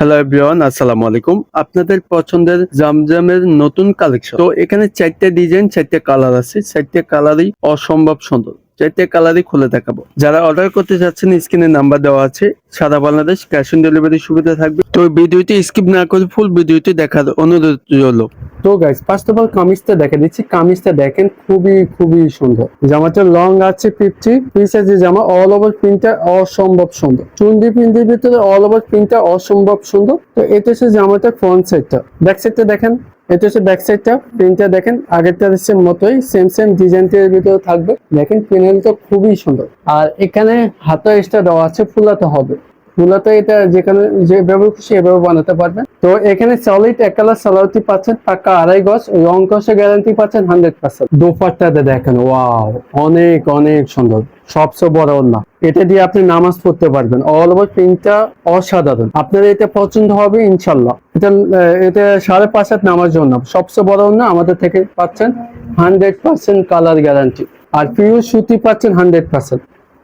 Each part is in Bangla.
হ্যালো এভরিওয়ান আসসালামু আলাইকুম। আপনাদের পছন্দের জামজামের নতুন কালেকশন তো এখানে চারটে ডিজাইন চারটে কালার আছে। চারটে কালারই অসম্ভব সুন্দর। চারটে কালারই খুলে দেখাবো। যারা অর্ডার করতে চাচ্ছেন স্ক্রিনে নাম্বার দেওয়া আছে। সারা বাংলাদেশ ক্যাশ অন ডেলিভারি সুবিধা থাকবে। তো ভিডিওটি স্কিপ না করে ফুল ভিডিওটি দেখার অনুরোধ রইল। তো গাইস ফার্স্ট অফ অল কামিজটা দেখে দিচ্ছি। কামিজটা দেখেন, খুবই খুবই সুন্দর। জামাটা লং আছে ফিফটি পিস আছে জামা অল ওভার প্রিন্টটা অসম্ভব সুন্দর। চুন্ডি প্রিন্টের ভিতরে অল ওভার প্রিন্টটা অসম্ভব সুন্দর। তো এটা হচ্ছে জামাটা ফ্রন্ট সাইডটা ব্যাক সাইডটা দেখেন, এটা হচ্ছে ব্যাক সাইডটা প্রিন্টটা দেখেন, আগেরটা হচ্ছে মতোই সেম সেম ডিজাইনটির ভিতরে থাকবে। দেখেন প্যানেলটা খুবই সুন্দর। আর এখানে হাতা এক্সট্রা দেওয়া আছে, ফুলাতে হবে। মূলত এটা যেখানে যেভাবে খুশি এভাবে বানাতে পারবেন। তো এখানে সলিড এক কালার সালোয়ারটি পাচ্ছেন পাক্কা আড়াই গজ, রং কষে গ্যারান্টি পাচ্ছেন হান্ড্রেড পার্সেন্ট দোপারটাতে দেখেন ওয়াও অনেক অনেক সুন্দর, সবচেয়ে বড় না। এটা দিয়ে আপনি নামাজ পড়তে পারবেন অল ওভার প্রিন্টটা অসাধারণ। আপনার এটা পছন্দ হবে ইনশাল্লাহ এটা এটা সাড়ে পাঁচ হাত নামার জন্য। সবচেয়ে বড় না, আমাদের থেকে পাচ্ছেন হান্ড্রেড পার্সেন্ট কালার গ্যারান্টি আর পিওর সুতি পাচ্ছেন হান্ড্রেড পার্সেন্ট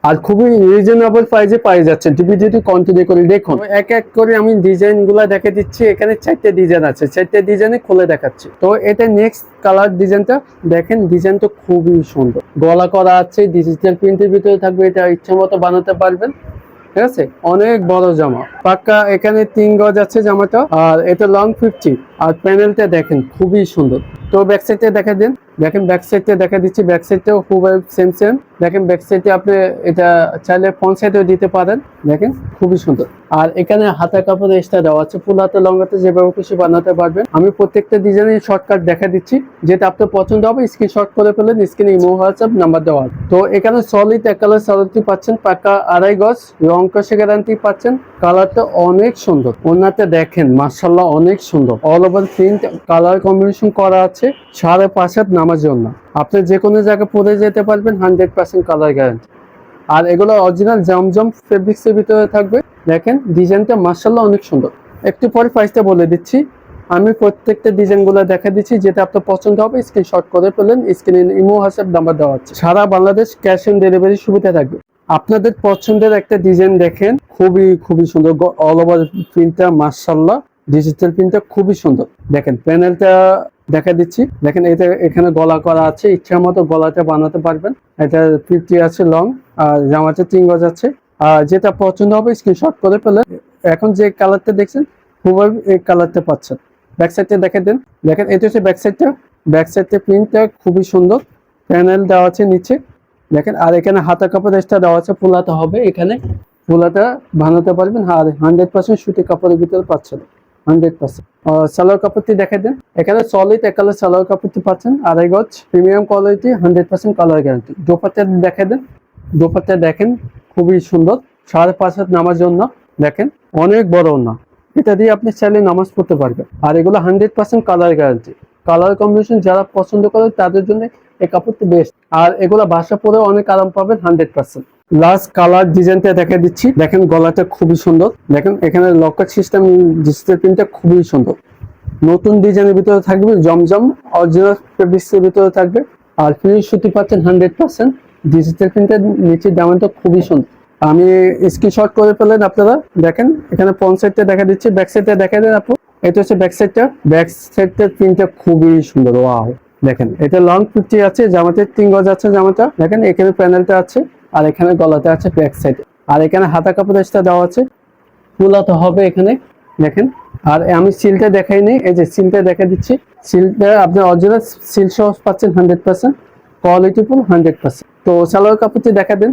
আর খুবই রিজনেবল প্রাইসে পাই যাচ্ছে ভিডিওটি কন্টিনিউ করে দেখুন। এক এক করে আমি ডিজাইনগুলা দেখে দিচ্ছি। এখানে চারটে ডিজাইন আছে। চারটে ডিজাইনে খুলে দেখাচ্ছি। তো এটা নেক্সট কালার ডিজাইনটা দেখেন ডিজাইন ডিজাইনটা খুবই সুন্দর। গলা করা আছে ডিজিটাল প্রিন্টের ভিতরে থাকবে। এটা ইচ্ছা মতো বানাতে পারবেন। ঠিক আছে? অনেক বড় জামা। পাক্কা এখানে তিন গজ আছে জামাটা। আর এটা লং ফিফটি আর প্যানেলটা দেখেন, খুবই সুন্দর। তো ব্যাক সাইডে দেখা দিন। দেখেন ব্যাক সাইডে দেখা দিচ্ছি। ব্যাক সাইডটাও খুব সেম সেম দেখেন ব্যাক সাইডে আপনি এটা চাইলে ফ্রন্ট সাইডেও দিতে পারেন। দেখেন খুবই সুন্দর। আর এখানে হাতা কাপড় এক্সট্রা দেওয়া আছে। ফুল হাতে লং হাতে যেভাবে খুশি বানাতে পারবেন। আমি প্রত্যেকটা ডিজাইনের শর্টকাট দেখা দিচ্ছি। যেটা আপনার পছন্দ হবে স্ক্রিনশট করে ফেলেন স্ক্রিনে ইমো হোয়াটসঅ্যাপ নাম্বার দেওয়া। তো এখানে সলিড এক কালার সালোয়ারটি পাচ্ছেন, পাকা আড়াই গজ, রং কষে গ্যারান্টি পাচ্ছেন। কালারটা অনেক সুন্দর। ওনাতে দেখেন মার্শাল্লাহ অনেক সুন্দর। All over print colour combination করা আছে। সাড়ে পাঁচ হাত নামার জন্য। আপনি যে কোনো জায়গায় পরে যেতে পারবেন হান্ড্রেড পার্সেন্ট কালার গ্যারান্টি আর এগুলো অরিজিনাল জমজম ফেব্রিক্সের ভিতরে থাকবে। দেখেন ডিজাইনটা মার্শাল্লাহ অনেক সুন্দর। একটু পরে প্রাইসটা বলে দিচ্ছি। আমি প্রত্যেকটা ডিজাইনগুলো দেখা দিচ্ছি, যেটা আপনার পছন্দ হবে স্ক্রিনশট করে ফেলেন স্ক্রিনে ইমো হোয়াটসঅ্যাপ নাম্বার দেওয়া আছে। সারা বাংলাদেশ ক্যাশ অন ডেলিভারি সুবিধা থাকবে। আপনাদের পছন্দের একটা ডিজাইন দেখেন, খুবই খুবই সুন্দর। অল ওভার প্রিন্টটা মার্শাল্লাহ ডিজিটাল প্রিন্টটা খুবই সুন্দর। দেখেন প্যানেলটা দেখা দিচ্ছি। দেখেন এটা এখানে গলা করা আছে ইচ্ছা মতো গলাটা বানাতে পারবেন। এটা ফিফটি আছে লং, আর জামাতে তিন গজ আছে। আর যেটা পছন্দ হবে স্ক্রিনশট করে ফেলে। এখন যে কালারটা দেখছেন, খুবই এই কালারটা পাচ্ছেন। ব্যাক সাইডটা দেখে দেন। দেখেন, এটা হচ্ছে ব্যাক সাইডটা ব্যাক সাইডটা প্রিন্টটা খুবই সুন্দর। প্যানেল দেওয়া আছে নিচে। দেখেন, আর এখানে হাতা কাপড় এক্সট্রা দেওয়া আছে, ফুলাতে হবে। এখানে ফুলাটা বানাতে পারবেন। আর হান্ড্রেড পার্সেন্ট সুতি কাপড়ের ভিতরে পাচ্ছেন। Hundred percent. সালোয়ার কাপড়টি দেখে দেন। এখানে সলিড এক কালার সালোয়ার কাপড়টি পাচ্ছেন, আড়াই গজ। Premium quality hundred percent colour guarantee dupatta দেখে দেন। দোপাট্টা দেখেন, খুবই সুন্দর। সাড়ে পাঁচ হাত নামার জন্য দেখেন, অনেক বড় না এটা দিয়ে আপনি চাইলে নামাজ পড়তে পারবেন। আর এগুলো hundred percent colour guarantee colour combination যারা পছন্দ করে তাদের জন্য এই কাপড়টি বেস্ট আর এগুলো বাসা পরে অনেক আরাম পাবেন, হান্ড্রেড পার্সেন্ট। লাস্ট কালার ডিজাইনটা দেখা দিচ্ছি। দেখেন গলাটা খুবই সুন্দর। দেখেন এখানে লকার সিস্টেম ডিসপ্লে প্রিন্টটা খুবই সুন্দর। নতুন ডিজাইনের ভিতরে থাকবে জমজম অরিজিনাল ফেব্রিক্সের ভিতরে থাকবে। আর ফিনিশ সুতি পাচ্ছেন হান্ড্রেড পার্সেন্ট ডিজিটাল প্রিন্টের নিচের দামটা খুবই সুন্দর। আমি স্ক্রিনশট করে ফেলেন আপনারা। দেখেন, এখানে ফ্রন্ট সাইডটা দেখা দিচ্ছি ব্যাক সাইডটা দেখা দেন আপু। এটা হচ্ছে ব্যাক সাইডটা ব্যাক সাইডটার প্রিন্টটা খুবই সুন্দর। ওয়াও দেখেন, এটা লং ফিফটি আছে, জামাতে তিন গজ আছে জামাটা। দেখেন, এখানে প্যানেলটা আছে। আর এখানে গলাতে আছে ব্যাক সাইড। আর এখানে হাতা কাপড় এক্সট্রা দেওয়া আছে ফুলাতে হবে এখানে, দেখেন। আর আমি সিলটা দেখাই দেখাইনি এই যে সিলটা দেখা দিচ্ছি। সিলটা আপনি অরিজিনাল সিল সহ পাচ্ছেন hundred percent quality full hundred percent তো সালোয়ার কাপড়টি দেখা দেন।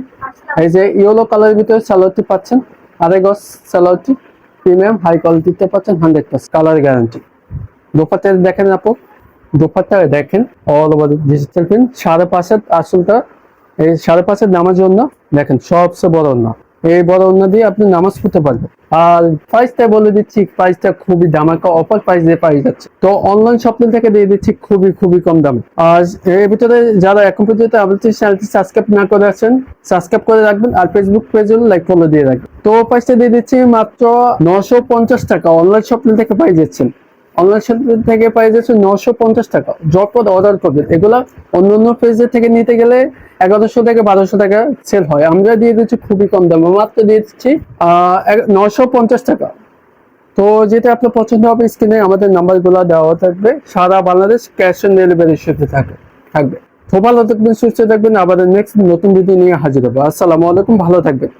এই যে ইয়েলো কালারের ভিতরে সালোয়ারটি পাচ্ছেন। আড়াই গজ সালোয়ারটি প্রিমিয়াম হাই কোয়ালিটিতে পাচ্ছেন হান্ড্রেড পার্সেন্ট কালার গ্যারান্টি দোপাতে দেখেন আপু। দোপাট্টা দেখেন অল ওভার ডিজিটাল প্রিন্ট সাড়ে পাঁচের আসলটা এই সাড়ে পাঁচের নামাজ অন্য, দেখেন সবচেয়ে বড় অন্য। এই বড় অন্য দিয়ে আপনি নামাজ পড়তে পারবেন। আর প্রাইসটা বলে দিচ্ছি প্রাইসটা খুবই দামাকা অফার প্রাইস দিয়ে পাই যাচ্ছে। তো অনলাইন শপিং থেকে দিয়ে দিচ্ছি খুবই খুবই কম দামে। আর এর ভিতরে যারা এখন পর্যন্ত আমাদের চ্যানেলটি সাবস্ক্রাইব না করে আছেন সাবস্ক্রাইব করে রাখবেন আর ফেসবুক পেজে লাইক ফলো দিয়ে রাখবেন। তো প্রাইসটা দিয়ে দিচ্ছি মাত্র নশো পঞ্চাশ টাকা অনলাইন শপিং থেকে পাই যাচ্ছেন। অনলাইন শপিং থেকে পাই যাচ্ছে নশো পঞ্চাশ টাকা। যতপদ অর্ডার করবেন এগুলা অন্য অন্য পেজের থেকে নিতে গেলে এগারোশো থেকে বারোশো টাকা সেল হয়। আমরা দিয়ে দিচ্ছি খুবই কম দামে। মাত্র দিয়ে দিচ্ছি নশো পঞ্চাশ টাকা। তো যেটা আপনার পছন্দ হবে স্ক্রিনে আমাদের নাম্বারগুলো দেওয়া থাকবে। সারা বাংলাদেশ ক্যাশ অন ডেলিভারির সাথে থাকে থাকবে। তো ভালো থাকবেন সুস্থ থাকবেন। আবার নেক্সট নতুন ভিডিও নিয়ে হাজির হব। আসসালামু আলাইকুম। ভালো থাকবেন।